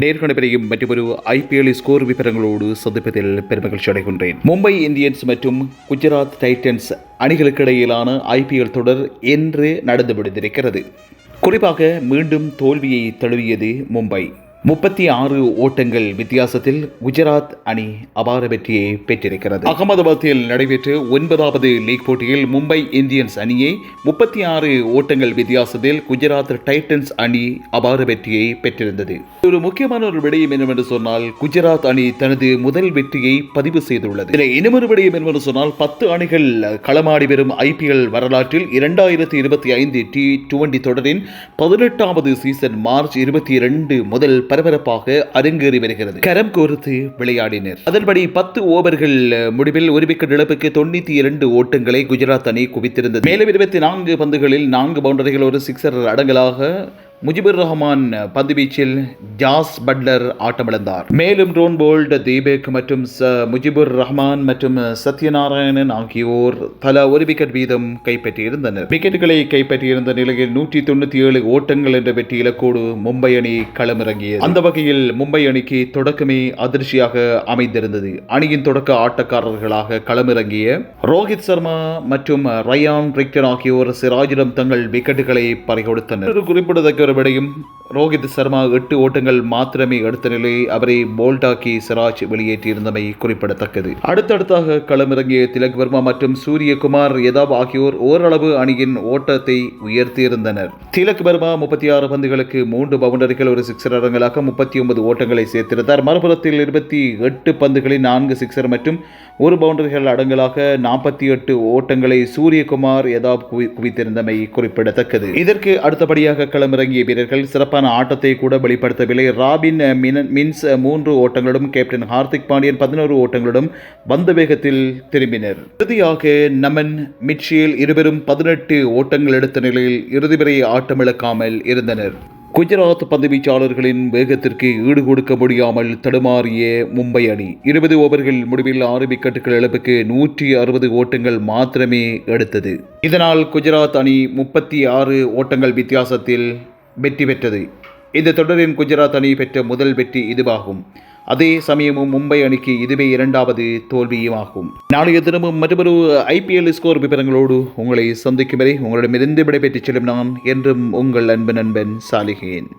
நேர்கணவரையும் மற்றொரு IPL score விவரங்களோடு சந்திப்பதில் பெருமகிழ்ச்சி அடைகின்றேன். மும்பை இந்தியன்ஸ் மற்றும் குஜராத் டைட்டன்ஸ் அணிகளுக்கு இடையிலான ஐபிஎல் தொடர் என்று நடந்து முடிந்திருக்கிறது குறிப்பாக மீண்டும் தோல்வியை தழுவியது மும்பை. முப்பத்தி ஆறு ஓட்டங்கள் வித்தியாசத்தில் குஜராத் அணி அபார வெற்றியை பெற்றிருக்கிறது. அகமதாபாத்தில் நடைபெற்ற ஒன்பதாவது லீக் போட்டியில் மும்பை இந்தியன்ஸ் அணியை முப்பத்தி ஆறு ஓட்டங்கள் வித்தியாசத்தில் குஜராத் டைட்டன்ஸ் அணி அபார வெற்றியை பெற்றிருந்தது. ஒரு முக்கியமான ஒரு விடயம் என்னவென்று சொன்னால் குஜராத் அணி தனது முதல் வெற்றியை பதிவு செய்துள்ளது. இதில் இன்னொரு விடயம் என்னவென்று சொன்னால் பத்து அணிகள் களமாடி வரும் ஐபிஎல் வரலாற்றில் இரண்டாயிரத்தி இருபத்தி ஐந்து டி டுவெண்டி தொடரின் பதினெட்டாவது சீசன் மார்ச் இருபத்தி இரண்டு முதல் பரபரப்பாக அரங்கேறி வருகிறது. கரம் கோர்த்து விளையாடினர். அதன்படி பத்து ஓவர்கள் முடிவில் ஒரு விக்கெட் இழப்புக்கு தொண்ணூத்தி இரண்டு ஓட்டங்களை குஜராத் அணி குவித்திருந்தது. மேலும் இருபத்தி நான்கு பந்துகளில் நான்கு பவுண்டரிகள் ஒரு சிக்ஸர் அடங்கலாக முஜிபுர் ரஹ்மான் பந்து வீச்சில் ஜாஸ் பட்லர் ஆட்டமிழந்தார். மேலும் ரோன் போல்ட் தீபேக் மற்றும் முஜிபுர் ரஹ்மான் மற்றும் சத்யநாராயணன் ஆகியோர் தலா ஒரு விக்கெட் வீதம் கைப்பற்றியிருந்தனர். விக்கெட்டுகளை கைப்பற்றியிருந்த நிலையில் நூற்றி தொண்ணூத்தி ஏழு ஓட்டங்கள் என்ற வெற்றி இலக்கோடு மும்பை அணி களமிறங்கியது. அந்த வகையில் மும்பை அணிக்கு தொடக்கமே அதிர்ச்சியாக அமைந்திருந்தது. அணியின் தொடக்க ஆட்டக்காரர்களாக களமிறங்கிய ரோஹித் சர்மா மற்றும் ரயான் ரிக்டர் ஆகியோர் சிராஜிடம் தங்கள் விக்கெட்டுகளை பறிகொடுத்தனர். குறிப்பிடத்தக்க ஒரு விடையும் ரோஹித் சர்மா எட்டு ஓட்டங்கள் மாத்திரமே எடுத்த நிலையில் அவரை போல்டாக்கி சிராஜ் வெளியேற்றியிருந்தமை குறிப்பிடத்தக்கது. அடுத்தடுத்தாக களமிறங்கிய திலக் வர்மா மற்றும் சூரியகுமார் யதாப் ஆகியோர் ஓரளவு அணியின் ஓட்டத்தை உயர்த்தியிருந்தனர். திலக் வர்மா முப்பத்தி ஆறு பந்துகளுக்கு மூன்று பவுண்டரிகள் ஒரு சிக்ஸர் அரங்கலாக முப்பத்தி ஒன்பது ஓட்டங்களை சேர்த்திருந்தார். மறுபுறத்தில் இருபத்தி எட்டு பந்துகளில் நான்கு சிக்ஸர் மற்றும் ஒரு பவுண்டரிகள் அடங்கலாக நாற்பத்தி எட்டு ஓட்டங்களை சூரியகுமார் யதாப் குவி குவித்திருந்தமை குறிப்பிடத்தக்கது. இதற்கு அடுத்தபடியாக களமிறங்கிய வீரர்கள் சிறப்பான சிறப்பான ஆட்டத்தை கூட வெளிப்படுத்தவில்லை. ராபின் மின் மின்ஸ் மூன்று ஓட்டங்களுடன் கேப்டன் ஹார்திக் பாண்டியன் பதினோரு ஓட்டங்களுடன் வந்த வேகத்தில் திரும்பினர். இறுதியாக நமன் மிட்சியில் இருவரும் பதினெட்டு ஓட்டங்கள் எடுத்த நிலையில் இறுதி வரை ஆட்டமிழக்காமல் இருந்தனர். குஜராத் பந்துவீச்சாளர்களின் வேகத்திற்கு ஈடு கொடுக்க முடியாமல் தடுமாறிய மும்பை அணி இருபது ஓவர்கள் முடிவில் ஆறு விக்கெட்டுகள் இழப்புக்கு நூற்றி அறுபது ஓட்டங்கள் மாத்திரமே எடுத்தது. இதனால் குஜராத் அணி முப்பத்தி ஆறு ஓட்டங்கள் வித்தியாசத்தில் வெற்றி பெற்றது. இந்த தொடரின் குஜராத் அணி பெற்ற முதல் வெற்றி இதுவாகும். அதே சமயமும் மும்பை அணிக்கு இதுவே இரண்டாவது தோல்வியுமாகும். நாளைய தினமும் மற்றொரு ஐபிஎல் ஸ்கோர் விவரங்களோடு உங்களை சந்திக்கும் வரை உங்களிடமிருந்து விடைபெற்றுச் செல்லும் நான் என்றும் உங்கள் அன்பு நண்பன் சாலிகேன்